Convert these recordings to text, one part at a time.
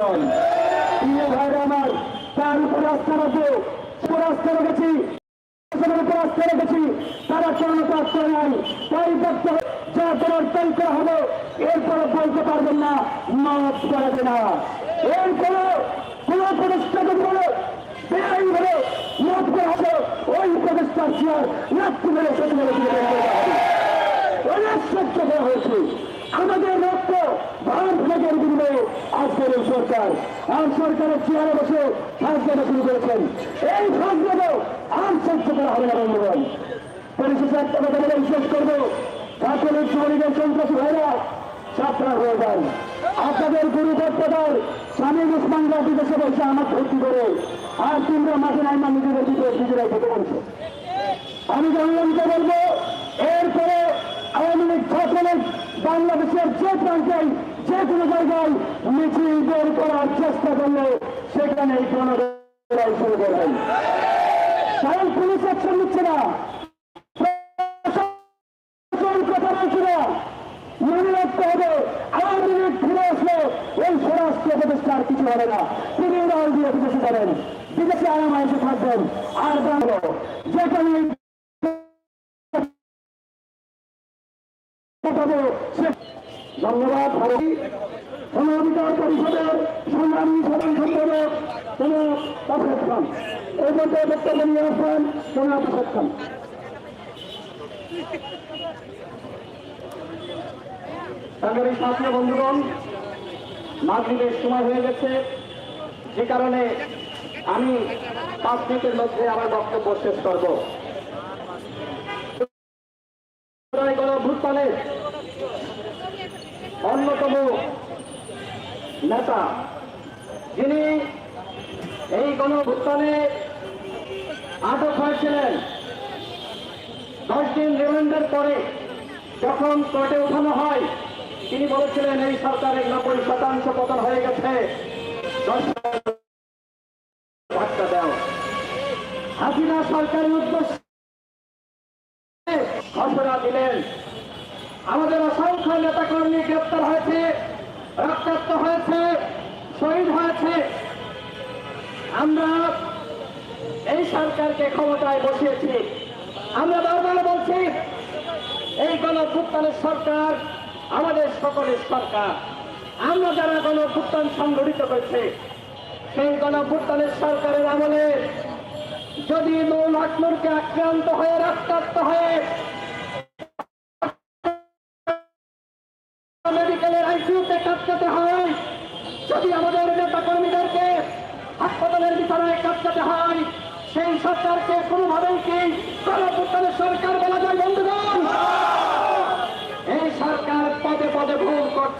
প্রিয় ভাইরা আমার, তার উপরে আস্থা রাখব উপরে আস্থা রেখেছি। আস্থা রেখেছি। তারা করে নাই? তাই দেখতে যা তোমার তাই করা হলো। এরপরে বলতে পারবেন না, মাফ করা যাবে না। এরপরে কোন প্রতিষ্ঠা যদি বলে বেআইন হলো, মাফ করা হলো। ওই প্রতিষ্ঠার চেয়ার রাখতে মেরে সেটি মেরে দিয়ে দেওয়া হবে। অনেক সহ্য করা হয়েছে আমাদের রক্ত ভারত ফ্ল্যাগের বিনিময়ে আজকের এই সরকার আর সরকারের চেয়ারে বসে ফাঁসদাটা শুরু করেছেন। এই ফাঁসদাটা আর সহ্য করা হবে না, বন্ধুগণ। পরিশেষে একটা কথা বলে শেষ করব। ছাত্রলীগ যুবলীগের সন্ত্রাসী ভাইরা ছাত্রা হয়ে যান। আপনাদের গুরু বক্তদার স্বামী উসমানরা বিদেশে বসে আমার ভর্তি করে, আর তোমরা মাঠে নাইমা নিজেদের বিপদ নিজেরাই থেকে বলছো আমি জনগণকে বলব এরপরে আওয়ামী লীগ ছাত্রলীগ বাংলাদেশের যে প্রান্তেই যে কোনো জায়গায় মিছিল বের করার চেষ্টা করলে সেখানে শুরু কারণ পুলিশ অ্যাকশন নিচ্ছে না। কথা প্রতিষ্ঠার কিছু হবে না। তিনি আর যেখানে পাঠাবো সে- ধন্যবাদ ভারতী গণঅধিকার পরিষদের সংগ্রামী সাধারণ সম্পাদক জনাব তাফেদ খান। এই পর্যায়ে বক্তব্য নিয়ে আসবেন জনাব তাফেদ খান। সাংবাদিক সাথী বন্ধুগণ, মাগরীবের সময় হয়ে গেছে। যে কারণে আমি পাঁচ মিনিটের মধ্যে আমার বক্তব্য শেষ করব। নেতা যিনি এই গণভুত্থানে আটক হয়েছিলেন, দশ দিন রিমান্ডের পরে যখন কোর্টে ওঠানো হয়, তিনি বলেছিলেন, এই সরকারের নব্বই শতাংশ পতন হয়ে গেছে। হাসিনা সরকারের উদ্দেশ্যে ঘোষণা দিলেন, আমাদের অসংখ্য নেতাকর্মী গ্রেপ্তার হয়েছে। রক্তাক্ত হয়েছে, শহীদ হয়েছে। আমরা এই সরকারকে ক্ষমতায় বসিয়েছি। আমরা বারবার বলছি, এই গণভুত্থানের সরকার আমাদের সকলের সরকার। আমরা যারা গণভুত্থান সংগঠিত করেছে, সেই গণভুত্থানের সরকারের আমলে যদি মৌল আকমরকে আক্রান্ত হয়ে রক্তাক্ত হয়ে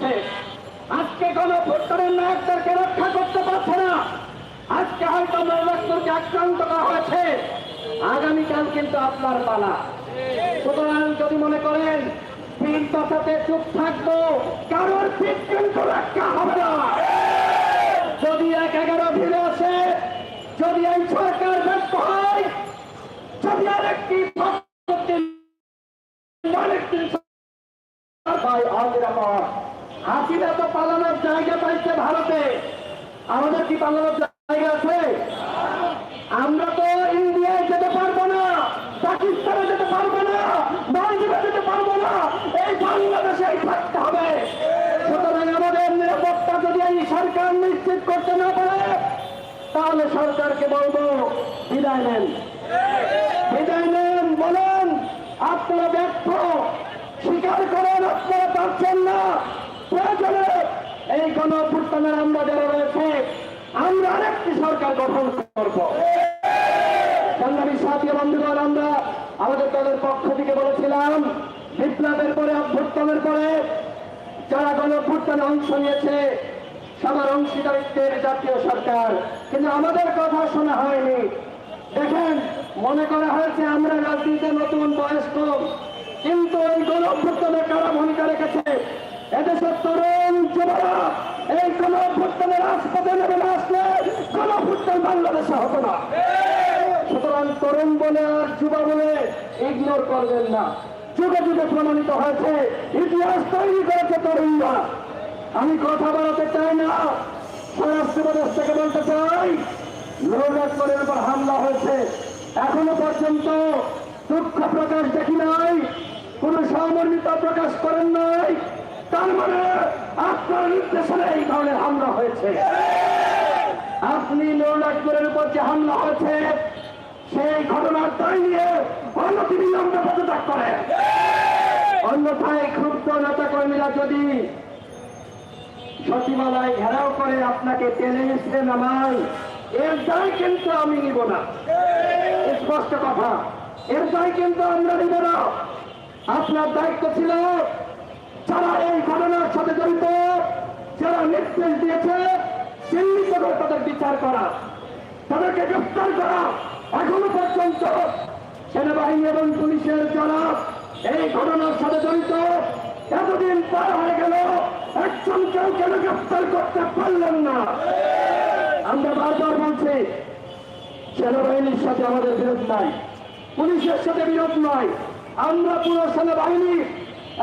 করছে আজকে গণভোটারের নায়কদেরকে রক্ষা করতে পারছে না। আজকে হয়তো মৌলাক্তরকে আক্রান্ত করা হয়েছে। আগামীকাল কিন্তু আপনার পালা। সুতরাং যদি মনে করেন পিঠ বাঁচাতে চুপ থাকব, কারোর পিঠ কিন্তু রক্ষা হবে না। যদি এক এগারো ফিরে আসে, যদি এই সরকার ব্যর্থ হয়, যদি আরেকটি আরেকটি ভাই আজরামত হাসিনা তো পালানোর জায়গা পাইছে ভারতে আমাদের কি পালানোর জায়গা আছে আমরা তো ইন্ডিয়ায় যেতে পারব না পাকিস্তানে যেতে পারব না মালদ্বীপে যেতে পারব না এই বাংলাদেশেই থাকতে হবে সুতরাং আমাদের নিরাপত্তা যদি এই সরকার নিশ্চিত করতে না পারে, তাহলে সরকারকে বলব, বিদায় নেন। বিদায় নেন, বলেন, আপনারা ব্যর্থ। স্বীকার করেন, আপনারা পারছেন না। প্রয়োজনে এই গণঅভ্যুত্থানের আমরা যারা রয়েছে, আমরা আরেকটি সরকার গঠন করব। সংগ্রামী সাথী বন্ধুগণ, আমরা আমাদের দলের পক্ষ থেকে বলেছিলাম, বিপ্লবের পরে, অভ্যুত্থানের পরে যারা গণঅভ্যুত্থানে অংশ নিয়েছে সবার অংশীদারিত্বের জাতীয় সরকার। কিন্তু আমাদের কথা শোনা হয়নি। দেখেন, মনে করা হয়েছে আমরা রাজনীতিতে নতুন বয়স্ক, কিন্তু এই গণঅভ্যুত্থানে কারা ভূমিকা রেখেছে? এদেশের তরুণ যুবরা, এই গণঅভ্যুত্থানের রাজপথে নেমে না আসলে গণঅভ্যুত্থান বাংলাদেশে হতো না। সুতরাং তরুণ বলে আর যুবা বলে ইগনোর করবেন না। যুগে যুগে প্রমাণিত হয়েছে, ইতিহাস তৈরি করেছে তরুণরা। আমি কথা বলাতে চাই না। স্বরাষ্ট্র বলতে চাই নৌরাজপুরের উপর হামলা হয়েছে। এখনও পর্যন্ত দুঃখ প্রকাশ দেখি নাই, কোন সহমর্মিতা প্রকাশ করেন নাই। তার মানে আপনার নির্দেশনে এই ধরনের হামলা হয়েছে। আপনি নৌরাজপুরের উপর যে হামলা হয়েছে, সেই ঘটনার দায় নিয়ে অনতিবিলম্বে পদত্যাগ করেন। অন্যথায় ক্ষুব্ধ নেতা কর্মীরা যদি সচিবালয় ঘেরাও করে আপনাকে টেনে এসে নামাই। এর দায় কিন্তু আমি নিব না। স্পষ্ট কথা। এর দায় কিন্তু আমরা নিব না। আপনার দায়িত্ব ছিল যারা এই ঘটনার সাথে জড়িত, যারা নির্দেশ দিয়েছে চিহ্নিত করে তাদের বিচার করা, তাদেরকে গ্রেফতার করা। এখনও পর্যন্ত সেনাবাহিনী এবং পুলিশের যারা এই ঘটনার সাথে জড়িত, এতদিন পার গেল একজন কেউ কেন গ্রেফতার করতে পারলেন না? আমরা বারবার বলছি, সেনাবাহিনীর সাথে আমাদের বিরোধ নাই, পুলিশের সাথে বিরোধ নাই। আমরা পুরো সেনাবাহিনী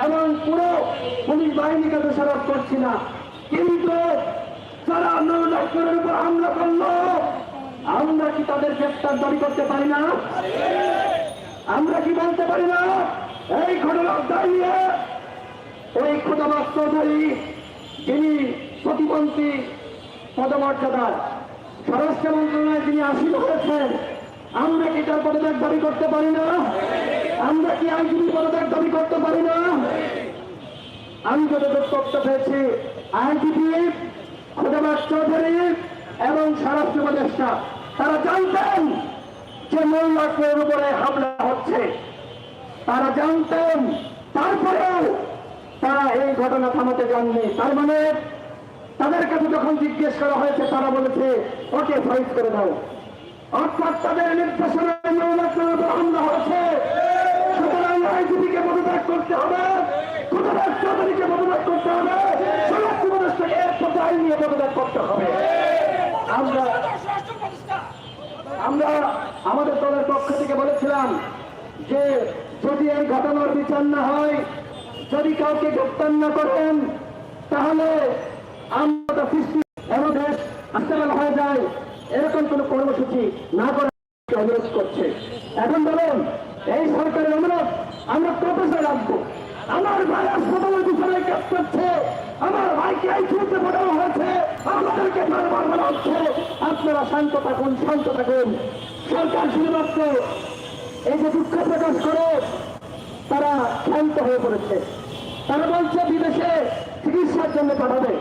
এবং পুরো পুলিশ বাহিনীকে দোষারোপ করছি না। কিন্তু যারা নৌলক্ষণের উপর হামলা করল, আমরা কি তাদের গ্রেপ্তার দাবি করতে পারি না? আমরা কি বলতে পারি না? এই ঘটনার দাঁড়িয়ে ওই খুদাবাস চৌধুরী যিনি প্রতিমন্ত্রী পদমর্যাদার স্বরাষ্ট্র মন্ত্রণালয়ে তিনি আসীন হয়েছেন। আমরা কি তার পদত্যাগ দাবি করতে পারি না? আমরা কি আইনজীবী পদত্যাগ দাবি করতে পারি না? আমি যতদূর তথ্য পেয়েছি, আইনজীবী, খুদাবাস চৌধুরী এবং স্বরাষ্ট্র উপদেষ্টা, তারা জানতেন যে মহিলাকের উপরে হামলা হচ্ছে। তারা জানতেন, তারপরেও তারা এই ঘটনা থামাতে যাননি তার মানে তাদের কাছে যখন জিজ্ঞেস করা হয়েছে, তারা বলেছে, ওকে ফাইট করে দাও। অর্থাৎ তাদের নির্দেশনায় করতে হবে নিয়ে করতে হবে। আমরা আমরা আমাদের দলের পক্ষ থেকে বলেছিলাম যে যদি এই ঘটনার বিচার না হয় যদি কাউকে গ্রেপ্তার না করেন তাহলে আমরা দেশ আস্তেবেলা হয়ে যায়। এরকম কোন কর্মসূচি না করার অনুরোধ করছে। এখন বলুন, এই সরকারের অনুরোধ আমরা সে রাখব। আমার ভাই হাসপাতালের পিছনে কাজ করছে। আমার ভাইকে আইসিউতে পাঠানো হয়েছে। আমাদেরকে বারবার বলা হচ্ছে, আপনারা শান্ত থাকুন শান্ত থাকুন। সরকার শুধুমাত্র এই যে দুঃখ প্রকাশ করে, তারা শান্ত হয়ে পড়েছে। তারা বলছে বিদেশে চিকিৎসার জন্য পাঠাবে।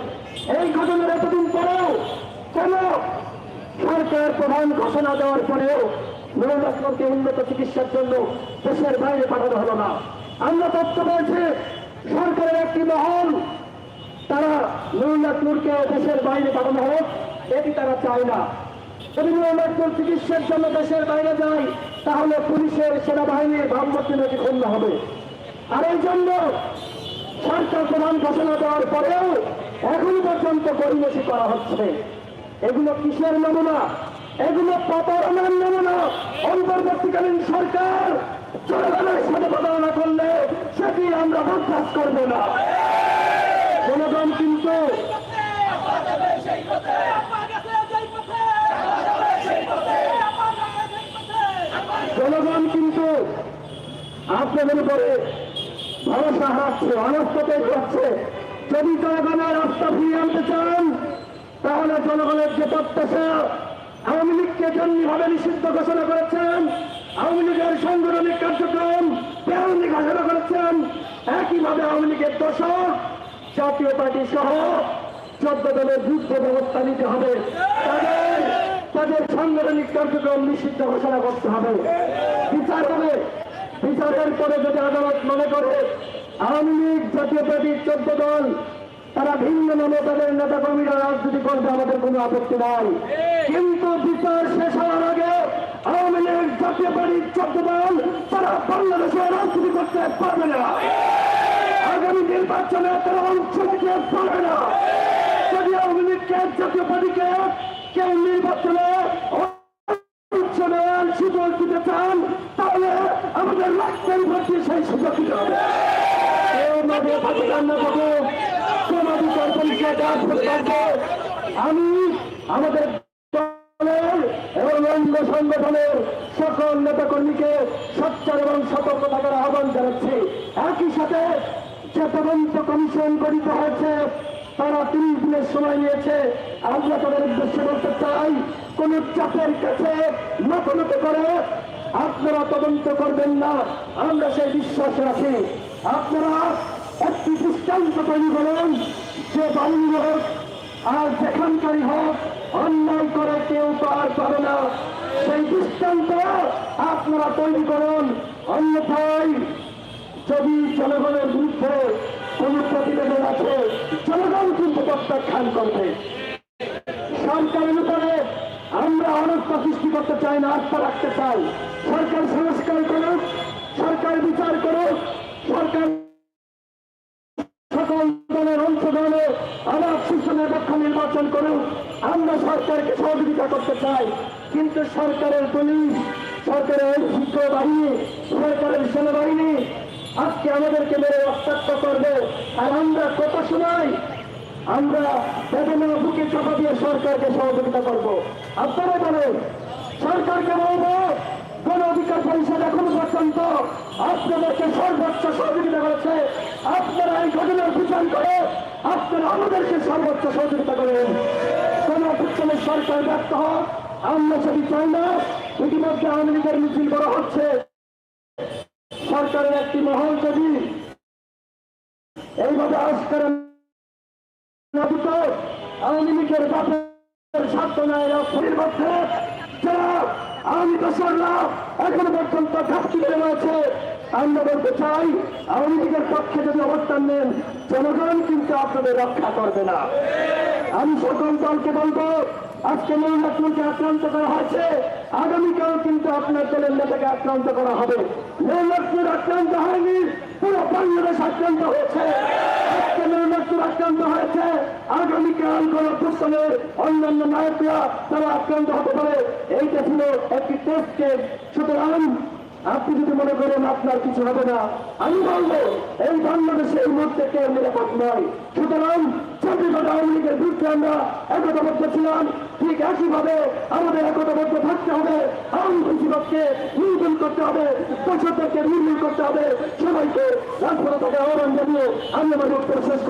এই ঘটনার এতদিন পরেও কেন সরকার প্রধান ঘোষণা দেওয়ার পরেও নুরুল্লাহকে উন্নত চিকিৎসার জন্য দেশের বাইরে পাঠানো হলো না। আমরা তথ্য পেয়েছি, সরকারের একটি মহল, তারা নুরুল্লাহকে দেশের বাইরে পাঠানো হোক, এটি তারা চায় না। যদি নুরুল্লাহপুর চিকিৎসার জন্য দেশের বাইরে যায়, তাহলে পুলিশের সেনাবাহিনীর ভাবমূর্তি নাকি ক্ষুণ্ণ হবে। আর এই জন্য সরকার প্রধান ঘোষণা দেওয়ার পরেও এখনও পর্যন্ত পরিবেশী করা হচ্ছে। এগুলো কিসের নমুনা? এগুলো প্রতারণার নমুনা। অন্তর্বর্তীকালীন সরকার জনগণের সাথে প্রতারণা করলে সেটি আমরা বরদাস্ত করব না? জনগণ কিন্তু জনগণ কিন্তু আপনাদের উপরে ভরসা হারাচ্ছে অনস্ততে যাচ্ছে যদি জনগণের রাস্তা ফিরিয়ে আনতে চান, তাহলে জনগণের যে প্রত্যাশা, আওয়ামী লীগকে জন্মভাবে নিষিদ্ধ ঘোষণা করেছেন, আওয়ামী লীগের সাংগঠনিক কার্যক্রম বেআইনি ঘোষণা করেছেন, একইভাবে আওয়ামী লীগের দশক জাতীয় পার্টি সহ চোদ্দ দলের যুদ্ধ ব্যবস্থা নিতে হবে। তাদের তাদের সাংগঠনিক কার্যক্রম নিষিদ্ধ ঘোষণা করতে হবে। বিচার হবে। বিচারের পরে যদি আদালত মনে করে, আওয়ামী লীগ, জাতীয় পার্টির চোদ্দ দল, তারা ভিন্ন নামে তাদের নেতা কর্মীরা রাজনীতি করবে, আমাদের কোনো আপত্তি নাই। কিন্তু বিচার শেষ হওয়ার আগে আওয়ামী লীগ, জাতীয় পার্টির চোদ্দ দল, তারা বাংলাদেশে রাজনীতি করতে পারবে না। আগামী নির্বাচনে তারা অংশ নিতে পারবে না। যদি আওয়ামী লীগকে, জাতীয় পার্টিকে কেউ নির্বাচনে উচ্চ নেওয়ার সুযোগ দিতে চান আমাদের রাষ্ট্রের প্রতি সেই সুযোগ আমি আমাদের দলের এবং সংগঠনের সকল সচ্চার এবং সতর্ক থাকার আহ্বান জানাচ্ছি। একই সাথে যে তদন্ত কমিশন গঠিত হয়েছে, তারা তিরিশ দিনের সময় নিয়েছে। আমরা তাদের উদ্দেশ্যে বলতে চাই, কোন চাপের কাছে নত নত করে আপনারা তদন্ত করবেন না, আমরা সেই বিশ্বাস রাখি আপনারা একটি দৃষ্টান্ত তৈরি করেন, যে বাহিনী হোক আর যেখানকারই হোক, অন্যায় করে কেউ আর পাবে না। সেই দৃষ্টান্ত আপনারা তৈরি করুন, অন্যথায় যদি জনগণের বিরুদ্ধে কোন প্রতিবেদন আছে, জনগণ কিন্তু প্রত্যাখ্যান করবে সরকারের উপরে অনস্থা সৃষ্টি করতে চাই না, আস্থা রাখতে চাই সরকার সংস্কার করুক, সরকার বিচার করুক, সরকার সকল দলের অংশগ্রহণে সুস্থ নিরপেক্ষ নির্বাচন করুক। আমরা সরকারকে সহযোগিতা করতে চাই, কিন্তু সরকারের পুলিশ, সরকারের বাহিনী, সরকারের সেনাবাহিনী, আজকে আমাদেরকে মেরে রক্তাক্ত করবে। আর আমরা কত সময় আমরা বেদনা বুকে চাপা দিয়ে সরকারকে সহযোগিতা করব। আপনারা বলেন, সরকারকে বলব, কোন অধিকার পরিষদ এখনও পর্যন্ত আপনাদেরকে সর্বোচ্চ সহযোগিতা করেছে। আপনারা এই ঘটনার বিচার করে আপনারা আমাদেরকে সর্বোচ্চ সহযোগিতা করেন। কোন অপেক্ষণের সরকার ব্যর্থ হোক আমরা সেটি চাই না। ইতিমধ্যে লীগের মিছিল করা হচ্ছে। সরকারের একটি মহল যদি এইভাবে আজকের নবীত আওয়ামী লীগের বাপের স্বার্থ নেয় রাষ্ট্রের মধ্যে যারা আওয়ামী দোসররা এখনও পর্যন্ত ঘাটতি বেড়ে রয়েছে, আমরা বলতে চাই, আওয়ামী লীগের পক্ষে যদি অবস্থান নেন, জনগণ কিন্তু আপনাদের রক্ষা করবে না। আমি সকল দলকে বলব, আজকে মহিলাকে আক্রান্ত করা হয়েছে, আগামীকাল কিন্তু আপনার দলের নেতাকে আক্রান্ত করা হবে। মহিলাপুর আক্রান্ত হয়নি, পুরো বাংলাদেশ আক্রান্ত হয়েছে। আক্রান্ত হয়েছে। আগামীকাল গণপুস্তনের অন্যান্য নায়করা তারা আক্রান্ত হতে পারে। এইটা ছিল একটি টেস্ট কেস সুতরাং আপনি যদি মনে করেন আপনার কিছু হবে না, আমি বলব, এই বাংলাদেশে এই মুহূর্তে কেউ নিরাপদ নয়। সুতরাং চব্বিশটা আওয়ামী লীগের বিরুদ্ধে আমরা একতাবদ্ধ ছিলাম। ঠিক একইভাবে আমাদের একতাবদ্ধ থাকতে হবে। আওয়ামী বেশিরভাগকে নির্মূল করতে হবে। পঁচাত্তরকে নির্মূল করতে হবে। সবাইকে রাজপথে আহ্বান জানিয়ে আমি আমার বক্তব্য শেষ।